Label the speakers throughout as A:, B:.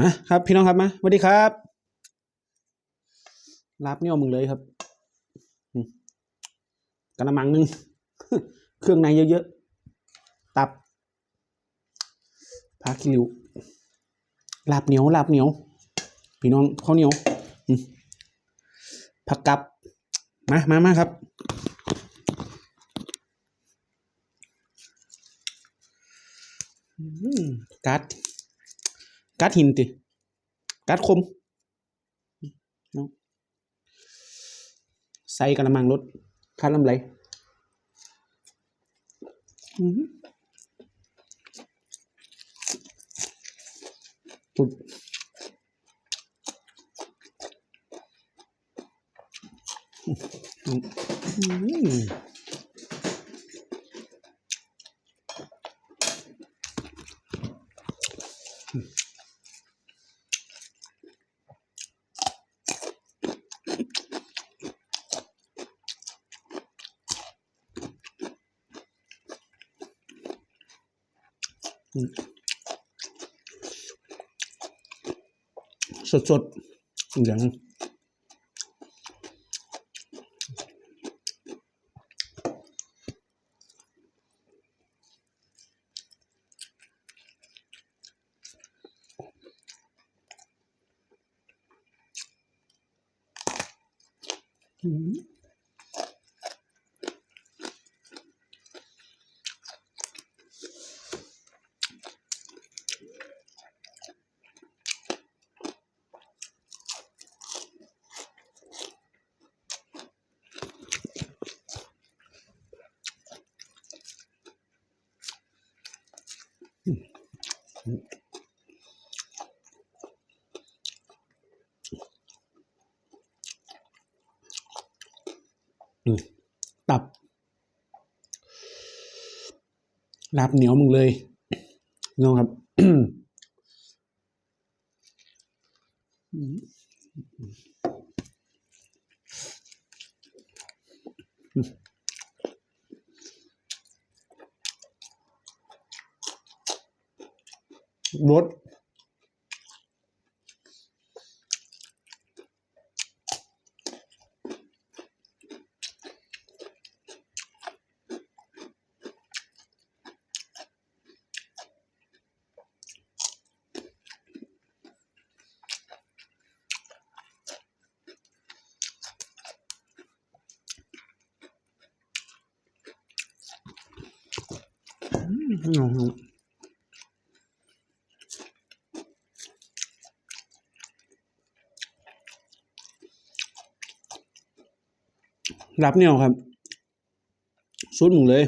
A: นะครับพี่น้องครับมาสวัสดีครับรับเนี่ยเอามึงเลยครับกระมังหนึ่งเครื่องในเยอะๆ ตับพาคิริวลาบเหนียวลาบเหนียว พี่น้องข้าวเหนียวผักกับ มามามาครับอืมกัด กัดหินติ กัดคมใส่กระมังรถคัดลำไรอื้อหือปุดอื้อ สดสดอย่างอื้อหื ตับลาบเหนียวมึงเลยน้องครับ รสน้อง รับเนี่ยครับสุดหมึงเลย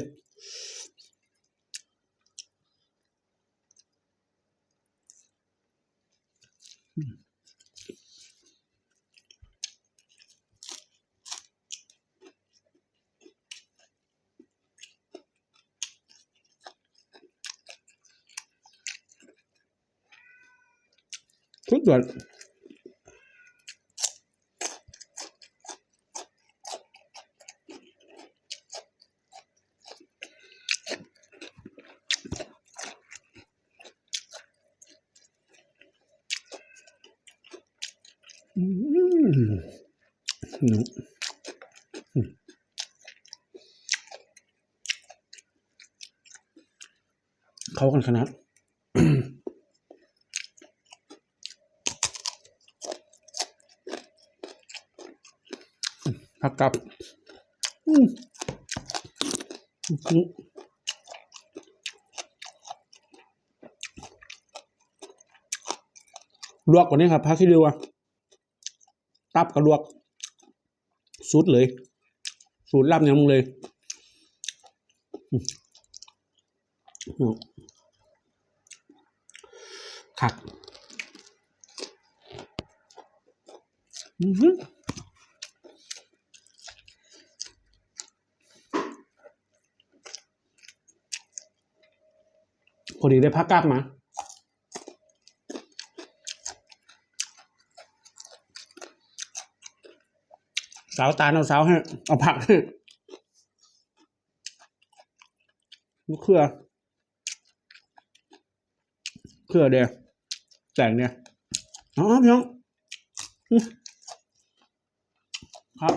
A: สุดยอดอืมห นูอืมเข้ากันขนาดผักกับอืมอืมลวกกว่านี้ครับพักที่เรียกว่า ตับกับลวกสูตรเลย สูตรลับยมึงเลยคักอือหือพอดีได้พักกลับมา สาวตาลเอาสาวให้เอาผักให้มะเขือเขือเดียแต่งเนี่ยอ๋อพี่น้องครับ